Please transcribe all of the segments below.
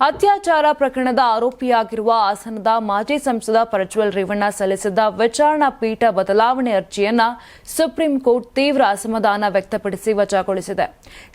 ಅತ್ಯಾಚಾರ ಪ್ರಕರಣದ ಆರೋಪಿಯಾಗಿರುವ ಹಾಸನದ ಮಾಜಿ ಸಂಸದ ಪ್ರಜ್ವಲ್ ರೇವಣ್ಣ ಸಲ್ಲಿಸಿದ್ದ ವಿಚಾರಣಾ ಪೀಠ ಬದಲಾವಣೆ ಅರ್ಜಿಯನ್ನ ಸುಪ್ರೀಂ ಕೋರ್ಟ್ ತೀವ್ರ ಅಸಮಾಧಾನ ವ್ಯಕ್ತಪಡಿಸಿ ವಜಾಗೊಳಿಸಿದೆ.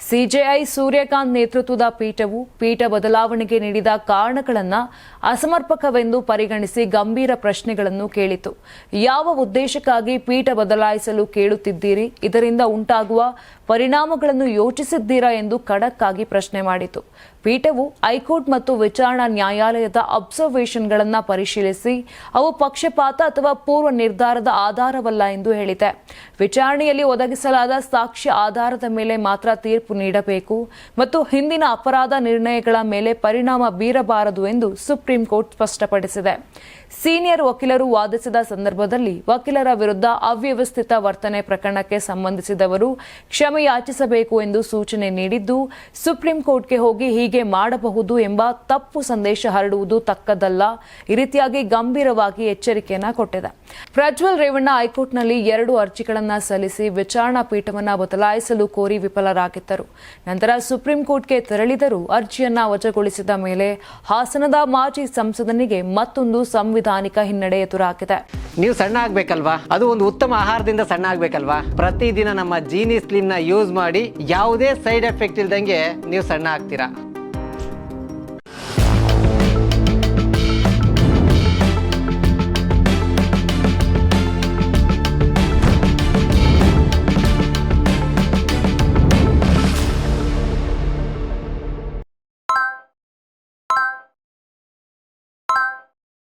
ಸಿಜೆಐ ಸೂರ್ಯಕಾಂತ್ ನೇತೃತ್ವದ ಪೀಠವು ಪೀಠ ಬದಲಾವಣೆಗೆ ನೀಡಿದ ಕಾರಣಗಳನ್ನು ಅಸಮರ್ಪಕವೆಂದು ಪರಿಗಣಿಸಿ ಗಂಭೀರ ಪ್ರಶ್ನೆಗಳನ್ನು ಕೇಳಿತು ಯಾವ ಉದ್ದೇಶಕ್ಕಾಗಿ ಪೀಠ ಬದಲಾಯಿಸಲು ಕೇಳುತ್ತಿದ್ದೀರಿ? ಇದರಿಂದ ಉಂಟಾಗುವ ಪರಿಣಾಮಗಳನ್ನು ಯೋಚಿಸಿದ್ದೀರಾ ಎಂದು ಖಡಕ್ಕಾಗಿ ಪ್ರಶ್ನೆ ಮಾಡಿತು. ಪೀಠವು ಹೈಕೋರ್ಟ್ ಮತ್ತು ವಿಚಾರಣಾ ನ್ಯಾಯಾಲಯದ ಅಬ್ಸರ್ವೇಷನ್ಗಳನ್ನು ಪರಿಶೀಲಿಸಿ ಅವು ಪಕ್ಷಪಾತ ಅಥವಾ ಪೂರ್ವ ನಿರ್ಧಾರದ ಆಧಾರವಲ್ಲ ಎಂದು ಹೇಳಿದೆ. ವಿಚಾರಣೆಯಲ್ಲಿ ಒದಗಿಸಲಾದ ಸಾಕ್ಷ್ಯ ಆಧಾರದ ಮೇಲೆ ಮಾತ್ರ ತೀರ್ಪು ನೀಡಬೇಕು ಮತ್ತು ಹಿಂದಿನ ಅಪರಾಧ ನಿರ್ಣಯಗಳ ಮೇಲೆ ಪರಿಣಾಮ ಬೀರಬಾರದು ಎಂದು ಸುಪ್ರೀಂ ಕೋರ್ಟ್ ಸ್ಪಷ್ಟಪಡಿಸಿದೆ. ಸೀನಿಯರ್ ವಕೀಲರು ವಾದಿಸಿದ ಸಂದರ್ಭದಲ್ಲಿ ವಕೀಲರ ವಿರುದ್ಧ ಅವ್ಯವಸ್ಥಿತ ವರ್ತನೆ ಪ್ರಕರಣಕ್ಕೆ ಸಂಬಂಧಿಸಿದವರು ಕ್ಷಮೆಯಾಚಿಸಬೇಕು ಎಂದು ಸೂಚನೆ ನೀಡಿದ್ದು, ಸುಪ್ರೀಂ ಕೋರ್ಟ್ಗೆ ಹೋಗಿ ಹೀಗೆ ಮಾಡಬಹುದು ತಪ್ಪು ಸಂದೇಶ ಹರಡುವುದು ತಕ್ಕದಲ್ಲ ಈ ರೀತಿಯಾಗಿ ಗಂಭೀರವಾಗಿ ಎಚ್ಚರಿಕೆಯನ್ನ ಕೊಟ್ಟಿದೆ. ಪ್ರಜ್ವಲ್ ರೇವಣ್ಣ ಹೈಕೋರ್ಟ್ನಲ್ಲಿ ಎರಡು ಅರ್ಜಿಗಳನ್ನ ಸಲ್ಲಿಸಿ ವಿಚಾರಣಾ ಪೀಠವನ್ನ ಬದಲಾಯಿಸಲು ಕೋರಿ ವಿಫಲರಾಗಿದ್ದರು. ನಂತರ ಸುಪ್ರೀಂ ಕೋರ್ಟ್ಗೆ ತೆರಳಿದರೂ ಅರ್ಜಿಯನ್ನ ವಜಾಗೊಳಿಸಿದ ಮೇಲೆ ಹಾಸನದ ಮಾಜಿ ಸಂಸದನಿಗೆ ಮತ್ತೊಂದು ಸಂವಿಧಾನಿಕ ಹಿನ್ನಡೆ ಎದುರಾಗಿದೆ. ನೀವು ಸಣ್ಣ ಆಗ್ಬೇಕಲ್ವಾ? ಅದು ಒಂದು ಉತ್ತಮ ಆಹಾರದಿಂದ ಸಣ್ಣ ಆಗ್ಬೇಕಲ್ವಾ? ಪ್ರತಿದಿನ ನಮ್ಮ ಜೀನಿ ಸ್ಲಿಮ್ನ ಯೂಸ್ ಮಾಡಿ ಯಾವುದೇ ಸೈಡ್ ಎಫೆಕ್ಟ್ ಇಲ್ದಂಗೆ ನೀವು ಸಣ್ಣ ಆಗ್ತೀರಾ?